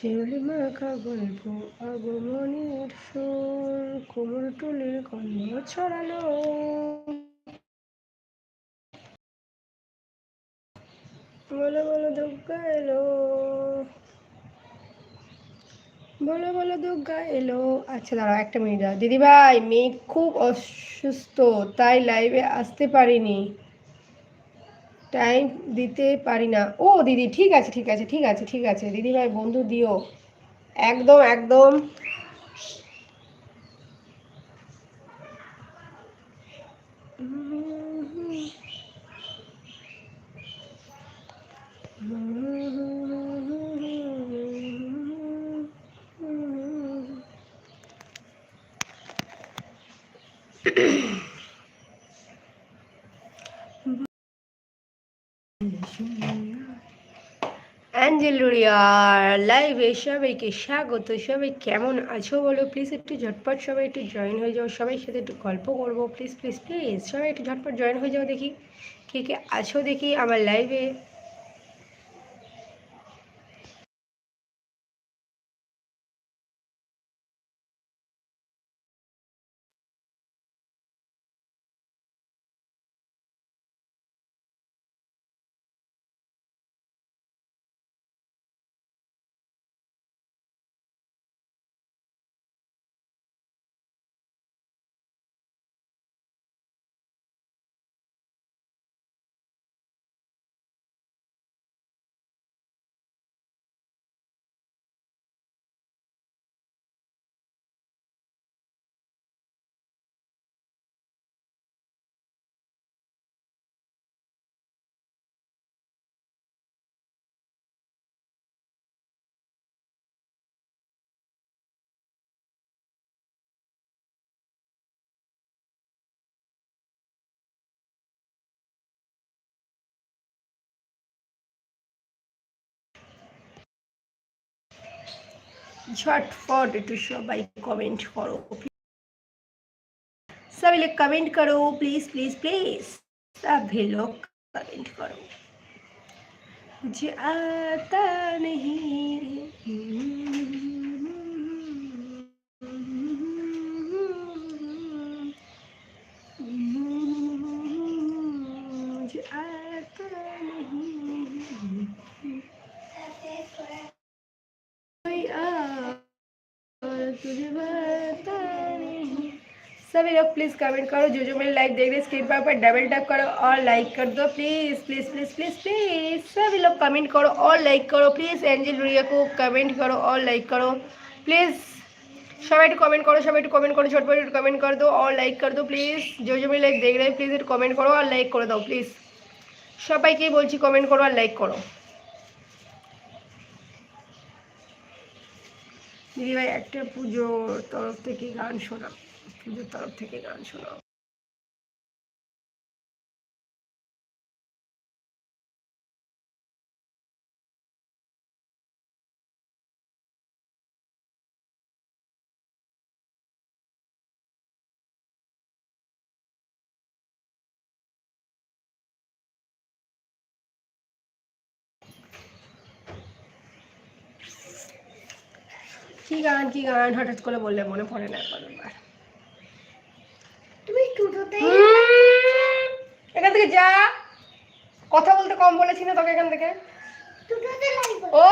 শিউলি মাখা গল্প, আগমনের সুর কোমর টুলির গন্ধ ছড়ালো বলো বলো দুর্গা এলো। বলো বলো দুর্গা এলো। আচ্ছা দাঁড়াও, একটা মিনিট দাঁড়াও। দিদিভাই, মেয়ে খুব অসুস্থ, তাই লাইভে আসতে পারিনি। টাইম দিতে পারি না। ও, দিদি, ঠিক আছে ঠিক আছে ঠিক আছে ঠিক আছে। দিদিভাই, বন্ধু, দিও। একদম একদম। অ্যাঞ্জেলুরিয়ার লাইভে সবাইকে স্বাগত। সবাই কেমন আছো বলো? প্লিজ একটু ঝটপট সবাই একটু জয়েন হয়ে যাও। সবাই সাথে একটু গল্প করব। প্লিজ প্লিজ প্লিজ সবাই একটু ঝটপট জয়েন হয়ে যাও দেখি। কে কে আছো দেখি আমার লাইভে झटफट एक सबाई कमेंट करो सभी लोग कमेंट करो प्लीज़ प्लीज़ प्लीज़ सभी लोग कमेंट करो मुझे नहीं প্লিজ কমেন্ট করো जो जो मेरी लाइव देख रहे हैं स्क्रीन पर डबल टैप करो और প্লিজ প্লিজ दो please please please please please सभी लोग कमेंट करो और लाइक करो प्लीज़ एंजल रुड़िया को कमेंट करो সবাই একটু কমেন্ট করো সবাই একটু কমেন্ট করো ছোট ছোটপট একটু কমেন্ট কর দাও আর লাইক কর দো প্লিজ যে যে লাইক দেখ রে প্লিজ একটু কমেন্ট করো আর লাইক করে দাও প্লিজ সবাইকেই বলছি কমেন্ট করো আর লাইক করো দিদিভাই একটা পুজোর তরফ থেকে গান শোনা পুজোর তরফ থেকে গান শোনাও। কি গান কি গান? হঠাৎ করে বললে মনে পড়ে না একবার। এখান থেকে যা। কথা বলতে কম বলেছি না তোকে এখান থেকে। ও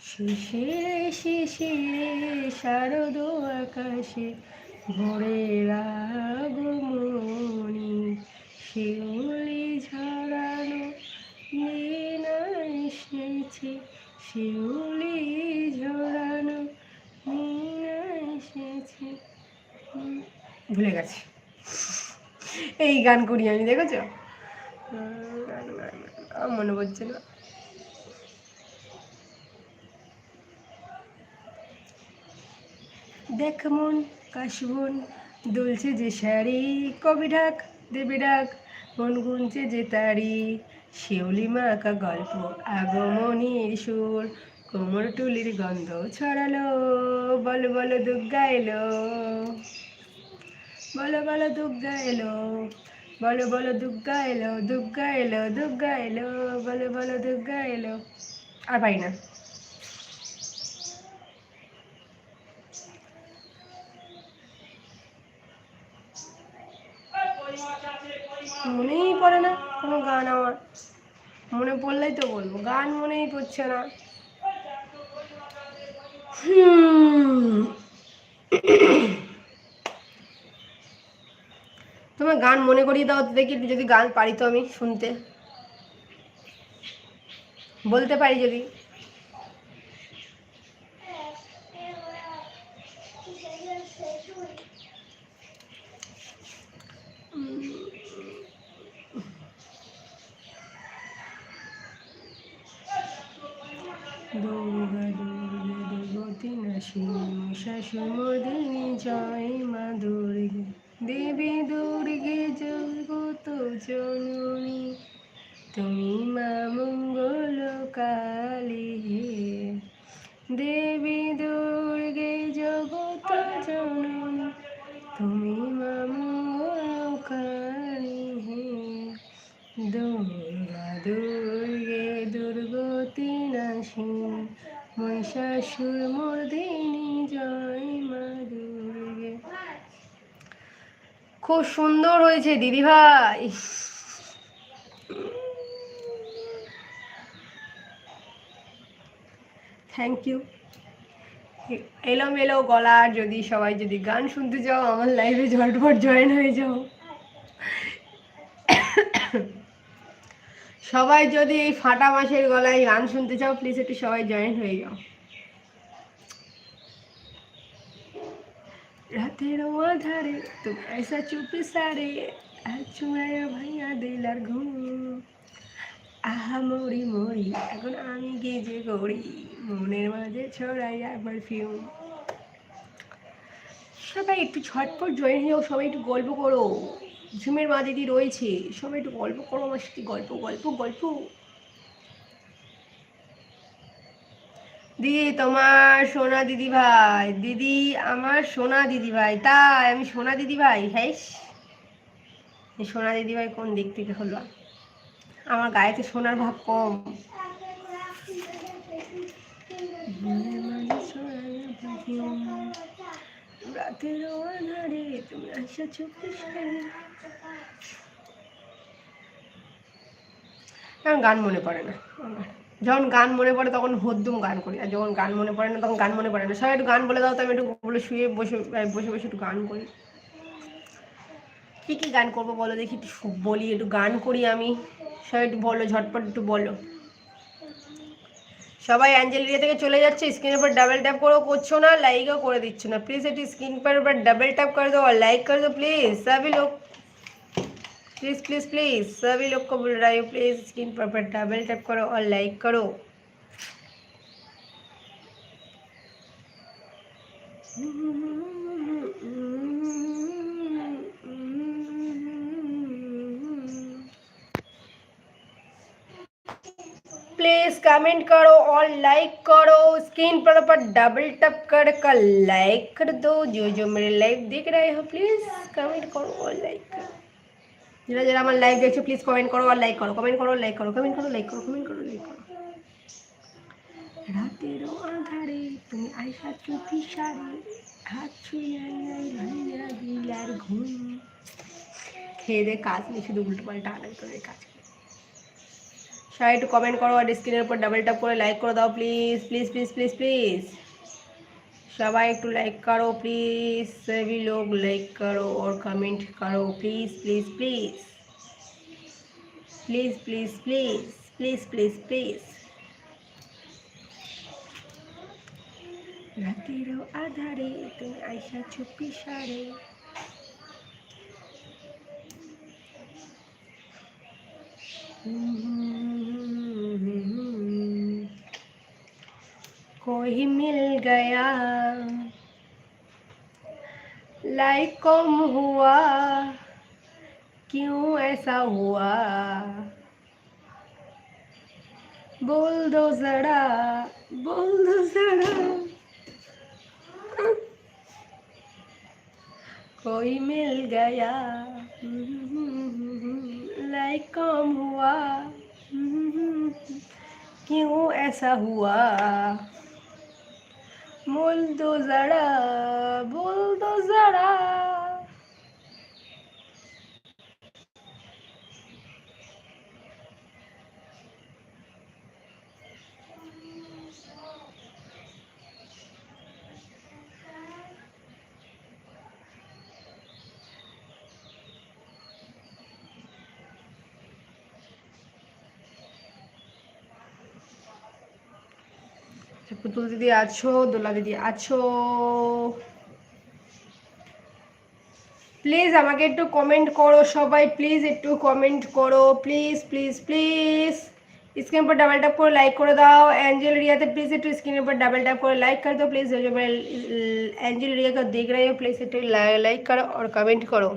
শিশিরে শিশিরে শারদ আকাশে ভোরের আগমনী শিউলি ঝরানো না এসেছে শিউলি ঝরানো এসেছে। ভুলে গেছি। এই গান করি আমি, দেখেছ? মনে পড়ছে না। দেখ মন কাশবন দুলছে যে শাড়ি, কবি ঢাক, দেবী ডাক মন গুনছে যে তারি। শিউলি মাকা গল্প, আগমনীর সুর। কোমর টুলির গন্ধ ছড়ালো, বল বল দুর্গা এলো বল বলো দুর্গা এলো বলো বলো দুর্গা এলো দুর্গা এলো দুর্গা এলো বলো বলো দুর্গা এলো আর পাই না মনেই পড়ে না, কোনো গান আমার। মনে পড়লেই তো বলব, গান মনেই পড়ছে না। তোমার গান মনে করিয়ে দাও, দেখি যদি গান পারি তো আমি শুনতে। বলতে পারি যদি দুর্গা দুর্গে নাশিনী শাশুমদিনী জয় মা দুর্গে দেবী দুর্গে জগত জননী তুমি মা মঙ্গল কালী দেবী মহিষাসুর মর্দিনী জয় মা দুর্গে। খুব সুন্দর হয়েছে দিদি ভাই। থ্যাংক ইউ এলোমেলো গলার যদি সবাই যদি গান শুনতে চাও, আমার লাইভে ঝটপট জয়েন হয়ে যাও। সবাই যদি এই ফাটা মাসের গলায় গান শুনতে চাও প্লিজ একটু সবাই জয়েন হয়ে যাও। রাতের আধারে তুমি ऐसा চুপি সারে চুড়াইয়া ভাইয়া দিলার ঘুম আহা মরি মরি এখন আমি গেজে গড়ি মনের মাঝে ছড়াইয়া পারফিউম সবাই একটু ঝটপট জয়েন হয়ে যাও সবাই একটু গল্প করো। ঝুমের মা দিদি রয়েছে, সবাই একটু গল্প করো, আমার সাথে গল্প গল্প গল্প। দিদি তোমার সোনা দিদি ভাই, দিদি আমার সোনা দিদি ভাই। তাই আমি সোনা দিদি ভাই হ্যাঁ সোনা দিদি ভাই কোন দিক থেকে হলো? আমার গায়েতে সোনার ভাব কম। গান মনে পড়ে না, আমার। যখন গান মনে পড়ে তখন হদ্দুম গান করি। আর যখন গান মনে পড়ে না তখন গান মনে পড়ে না। সবাই একটু গান বলে দাও তো আমি একটু বলে শুয়ে বসে বসে বসে একটু গান করি। কী কী গান করব বলো দেখি, একটু বলি, একটু গান করি আমি। সবাই একটু বলো, ঝটপট একটু বলো। সবাই অ্যাঞ্জেলিয়া থেকে চলে যাচ্ছে, স্ক্রিনের উপর ডাবল ট্যাপ করেও করছ না লাইকও করে দিচ্ছ না। প্লিজ একটু স্ক্রিন পর ডাবল ট্যাপ করে দাও লাইক করে দাও প্লিজ সবই লোক प्लीज़ प्लीज़ प्लीज़ सभी लोग को बोल रहा हूँ प्लीज़ स्क्रीन पर डबल टैप करो और लाइक करो प्लीज़ कमेंट करो और लाइक करो स्क्रीन पर ऊपर डबल टप कर कर लाइक कर दो जो जो मेरे लाइव देख रहे हो प्लीज़ कमेंट करो और लाइक करो যারা যারা আমার লাইভ দেখছ প্লিজ কমেন্ট করো আর লাইক করো। কমেন্ট করো লাইক করো কমেন্ট করো লাইক করো কমেন্ট করো লাইক করো। রাতেরও আধারে তুমি আইসা চুপি সারে ভাইয়া দিলার ঘুম। খেয়ে দে কাজ নেই, শুধু উল্টো পাল্টা আলাই করে কাজ সবাই একটু কমেন্ট করো আর স্ক্রিনের উপর ডাবল ট্যাপ করে লাইক করে দাও please please please please please সবাই একটু লাইক করো प्लीज सभी लोग लाइक करो और कमेंट करो please please please please please please please please please রাতেরও আধারে তুমি আইসা চুপি সারে कोई मिल गया। लाइक कम हुआ, क्यों ऐसा हुआ? बोल दो जरा, बोल दो जरा। कोई मिल गया। लाइक कम हुआ, क्यों ऐसा हुआ? बोल दो जरा बोल दो जरा। পুতুল দিদি আছো দোলা দিদি আছো প্লিজ আমাকে একটু কমেন্ট করো সবাই প্লিজ একটু কমেন্ট করো প্লিজ প্লিজ প্লিজ স্ক্রিন पर डबल टैप করে লাইক করে দাও एंजल रिया तो प्लीज़ একটু स्क्रीन पर डबल टैप করে लाइक कर दो प्लीज़ जो मैं एंजल रिया को देख रही हूँ प्लीज़ একটু लाइक करो और कमेंट करो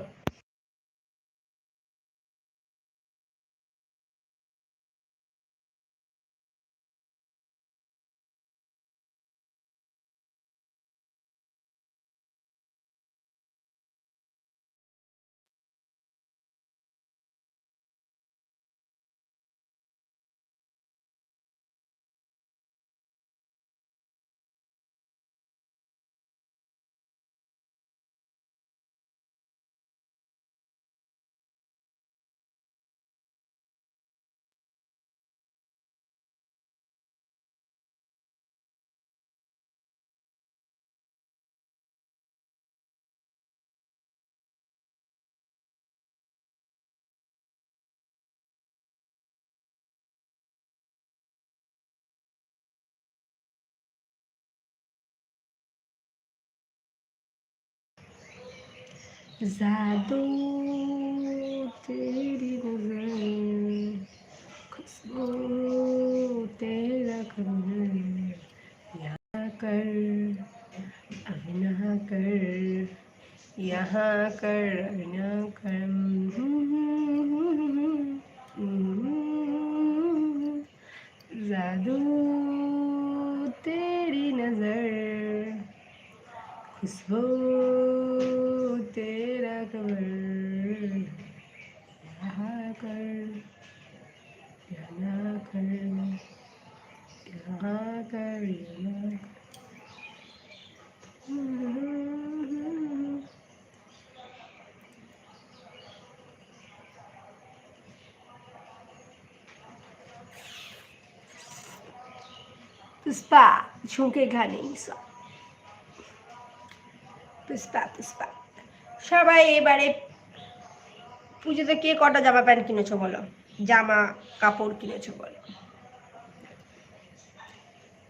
जादू तेरी नज़र, खुशबू तेरा कमर, यहाँ कर अब यहाँ कर यहाँ कर अब यहाँ कर। जादू तेरी नज़र, खुशबू तेरा कमल कर यहाँ कर कर पुष्पा झुमके घा पुष्पा पुष्पा। সবাই এবারে পুজোতে কে কটা জামা প্যান্ট কিনেছো বলো? জামা, কাপড় কিনেছো বলো।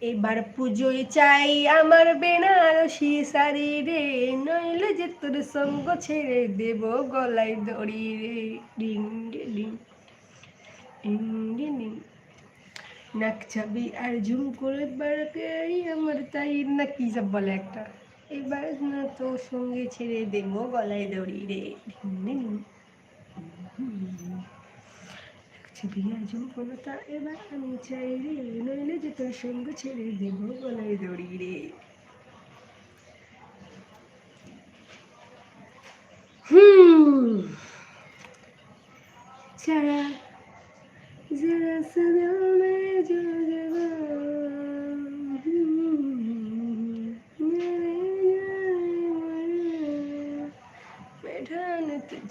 এবার পুজোয় চাই আমার বেনারসি শাড়ি রে, নইলে যে তোর সঙ্গ ছেড়ে দেব গলায় দড়ি রে। ডিং ডিং নাক ছবি আর ঝুম করে বাড়কে আমার তাই, না কি সব বলে একটা? এবার না তোর সঙ্গে ছেড়ে দেব গলায় দড়ি রে। কোনোটা এবার আমি চাই রে নইলে যে তোর সঙ্গে ছেড়ে দেব গলায় দড়ি রে। হুম। যারা যারা সদা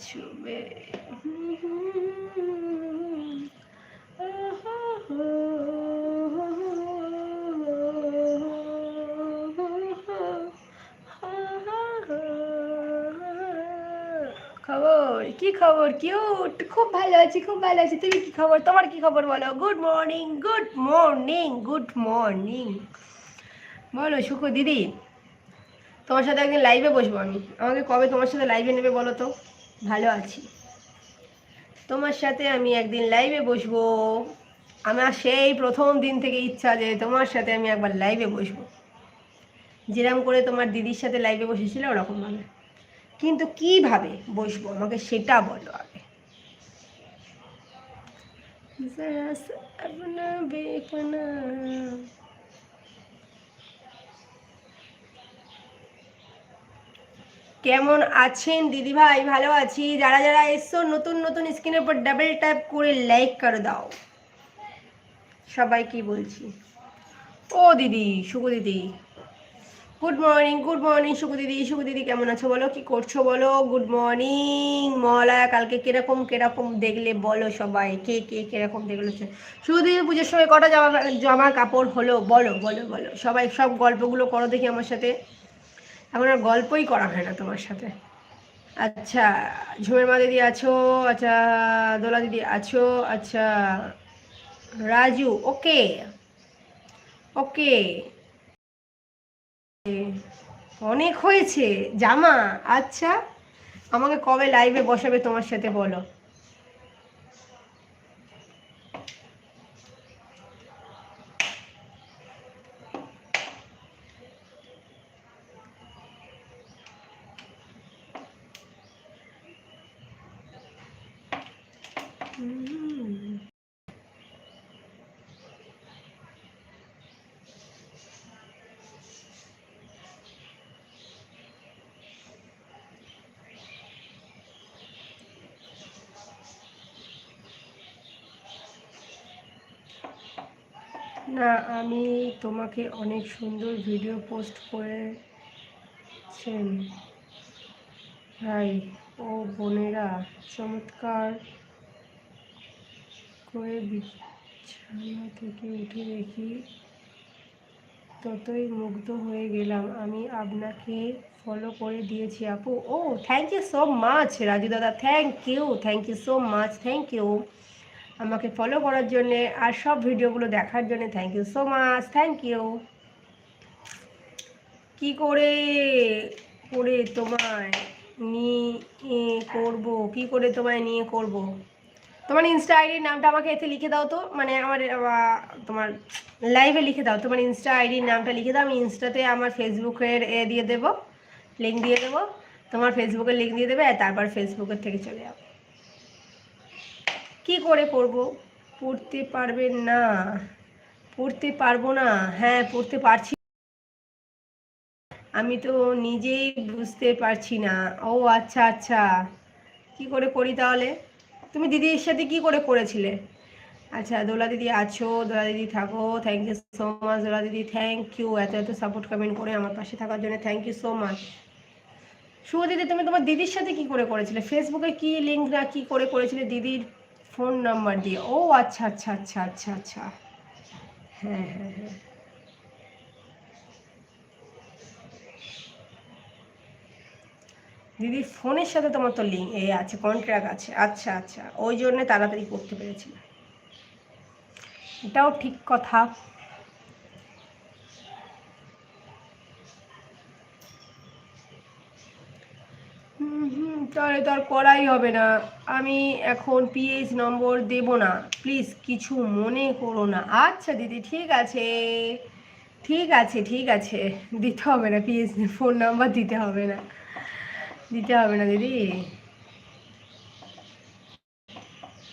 ছুবে খবর? কি খবর? কিউট। খুব ভালো আছি, খুব ভালো আছি। তুমি কি খবর? তোমার কি খবর বলো? Good morning good morning good morning বলো সুখো দিদি। তোমার সাথে একদিন লাইভে বসবো আমি। আমাকে কবে তোমার সাথে লাইভে নেবে বলো তো? ভালো আছি। তোমার সাথে আমি একদিন লাইভে বসবো। আমার সেই প্রথম দিন থেকে ইচ্ছা যে তোমার সাথে আমি একবার লাইভে বসবো। যেরকম করে তোমার দিদির সাথে লাইভে বসেছিল ওরকমভাবে। কিন্তু কীভাবে বসবো আমাকে সেটা বলো আগে। जरा কেমন আছেন? দিদি ভাই ভালো আছি। যারা যারা এসছো, নতুন নতুন স্ক্রিনের উপর ডাবল ট্যাপ করে লাইক করে দাও। সবাই কি বলছি? ও দিদি শুকু দিদি। Good morning good morning Shuku দিদি শুকু দিদি, কেমন আছো বলো? কি করছ বলো? গুড মর্নিং মহালয়া, কালকে কীরকম কীরকম দেখলে বলো সবাই? কে কে, কীরকম দেখল শুধু দিদি পুজোর সময় কটা জামা জামা কাপড় হলো? বলো বলো বলো। সবাই সব গল্পগুলো করো দেখি আমার সাথে। এখন আর গল্পই করা হয় না তোমার সাথে। আচ্ছা ঝুমের মা দিদি আছো আচ্ছা দোলা দিদি আছো আচ্ছা রাজু, ওকে ওকে। অনেক হয়েছে। জামা আচ্ছা আমাকে কবে লাইভে বসাবে তোমার সাথে বলো। না আমি তোমাকে অনেক সুন্দর ভিডিও পোস্ট করেছেন। ভাই ও বোনেরা চমৎকার। করে বিছানা থেকে উঠে দেখি ততই মুগ্ধ হয়ে গেলাম। আমি আপনাকে ফলো করে দিয়েছি আপু। ও thank you so much Raju দাদা। Thank you thank you so much thank you আমাকে ফলো করার জন্যে আর সব ভিডিওগুলো দেখার জন্য thank you so much thank you কি করে করে তোমায় নিয়ে করব? কি করে তোমায় নিয়ে করব? তোমার ইনস্টা আইডির নামটা আমাকে এতে লিখে দাও তো। মানে আমার তোমার লাইভে লিখে দাও তোমার ইনস্টা আইডির নামটা লিখে দাও। আমি ইনস্টাতে আমার ফেসবুকের এ দিয়ে দেবো। লিঙ্ক দিয়ে দেবো। তোমার ফেসবুকের লিঙ্ক দিয়ে দেবে। আর তারপর ফেসবুকের থেকে চলে যাব। কি করে করব পড়তে পারবেন না। পড়তে পারব না। হ্যাঁ পড়তে পারছি। আমি তো নিজেই বুঝতে পারছি না। ও আচ্ছা আচ্ছা। কি করে করি তাহলে? তুমি দিদির সাথে কি করে করেছিলে? আচ্ছা দোলা দিদি আছো, দোলা দিদি থাকো thank you so much Dola দিদি থ্যাংক ইউ এত এত সাপোর্ট কমেন্ট করে আমার পাশে থাকার জন্য thank you so much Shubho দিদি, তুমি তোমার দিদির সাথে কি করে করেছিলে? ফেসবুকে কি লিঙ্ক না কি করে করেছিলে দিদির ফোন নাম্বার দিয়ে? ও আচ্ছা আচ্ছা আচ্ছা আচ্ছা আচ্ছা। হ্যাঁ হ্যাঁ হ্যাঁ। দিদির ফোনের সাথে তোমার তো লিঙ্ক এ আছে কন্ট্রাক্ট আছে। আচ্ছা আচ্ছা ওই জন্য তাড়াতাড়ি করতে পেরেছি। এটাও ঠিক কথা। তাহলে তো আর করাই হবে না। আমি এখন পিএইচ নম্বর দেব না। প্লিজ কিছু মনে করো না। আচ্ছা দিদি, ঠিক আছে। ঠিক আছে ঠিক আছে। দিতে হবে না পিএইচ ফোন নাম্বার দিতে হবে না। দিতে হবে না, দিদি।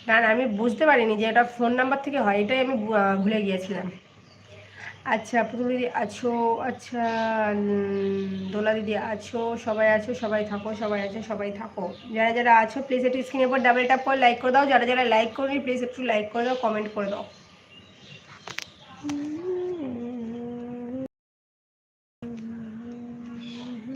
না না, আমি বুঝতে পারিনি যে এটা ফোন নাম্বার থেকে হয়, এটাই আমি ভুলে গিয়েছিলাম। আচ্ছা পুতুল দিদি, আছো আচ্ছা দোলা দিদি, আছো, সবাই আছো, সবাই থাকো, সবাই আছো, সবাই থাকো। যারা যারা আছো প্লিজ একটু স্ক্রিনের উপর ডাবল ট্যাপ করে লাইক করে দাও। যারা যারা লাইক করনি প্লিজ একটু লাইক করে দাও কমেন্ট করে দাও।